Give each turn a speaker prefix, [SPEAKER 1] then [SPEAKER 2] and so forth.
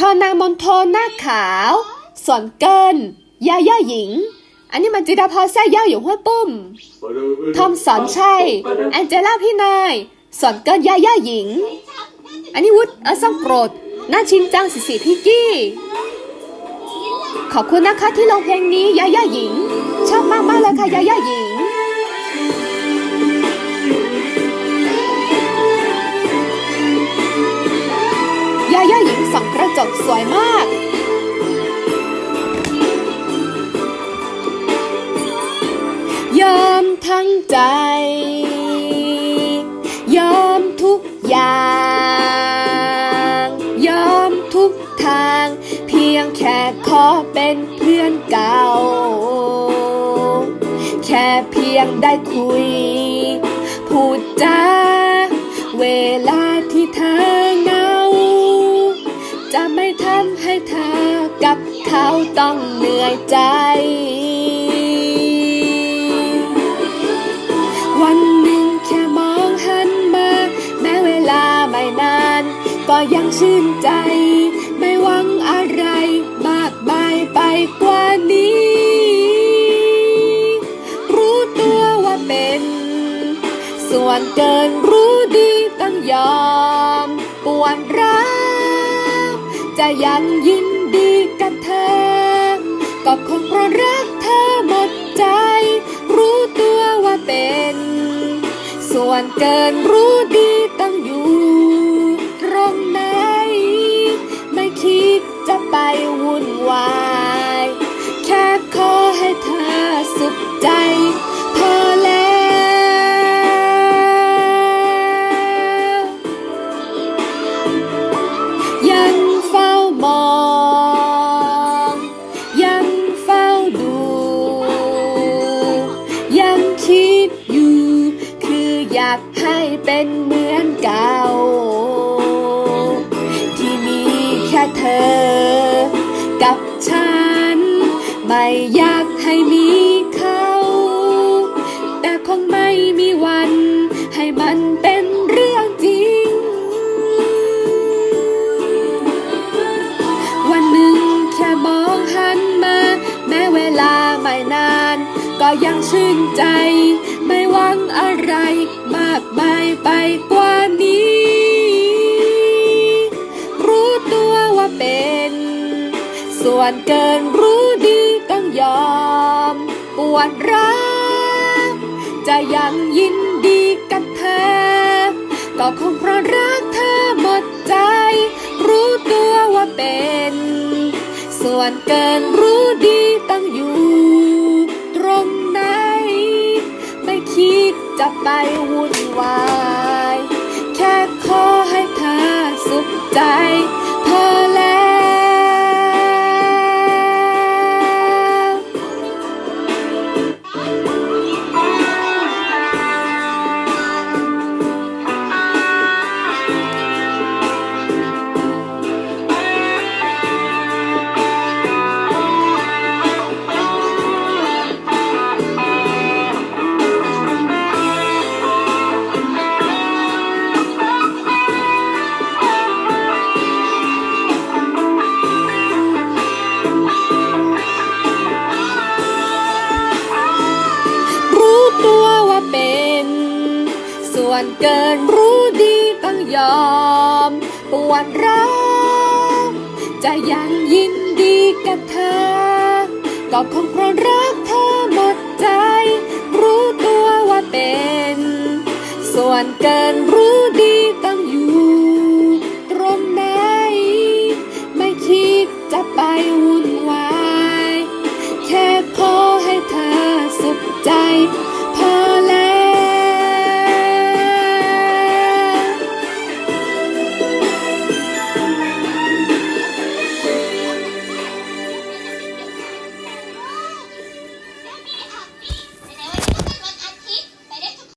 [SPEAKER 1] ทอนางมนโทหน้าขาวส่วนเกินย่าย่าหญิง อันนี้มันจิดาพรแซ่ย่าอยู่ห้วยปุ้มทอมสอนชัยแองเจล่าพี่นายส่วนเกินย่าย่าหญิง อันนี้วุฒิเออซ่องโปรดน่าชินจังสิสิพี่กี้ ขอบคุณนะคะที่ลงเพลงนี้ย่าย่าหญิง ชอบมากมากเลยค่ะย่าย่าหญิง ทั้งใจ ยอมทุกอย่าง ยอมทุกทาง เพียงแค่ขอเป็นเพื่อนเก่า แค่เพียงได้คุย พูดจาเวลาที่เธอเหงา จะไม่ทำให้เธอกับเขาต้องเหนื่อยใจ ยังชื่นใจ ไม่หวังอะไรมากมายไปกว่านี้ รู้ตัวว่าเป็น ส่วนเกินรู้ดีต้องยอม ปวดร้าวจะยังยินดีกับเธอ ก็คงเพราะรักเธอหมดใจ รู้ตัวว่าเป็น ส่วนเกินรู้ ให้เป็นเหมือนเก่า ที่มีแค่เธอ กับฉัน ไม่อยากให้มีเขา แต่คงไม่มีวัน ให้มันเป็นเรื่องจริง วันหนึ่งแค่มองหันมา แม้เวลาไม่นาน็ยังชื่นใจ ไม่หวังอะไรมากมายไปกว่านี้ รู้ตัวว่าเป็น ส่วนเกินรู้ดีต้องยอม ปวดร้าวจะยังยินดีกับเธอ ก็คงเพราะรักเธอหมดใจ รู้ตัวว่าเป็น ส่วนเกินรู้ดีต้องอยู่ จะไปวุ่นวาย ส่วนเกินรู้ดีต้องยอม ปวดร้าวจะยังยินดีกับเธอ ก็คงเพราะรักเธอหมดใจ รู้ตัวว่าเป็น ส่วนเกินรู้ดี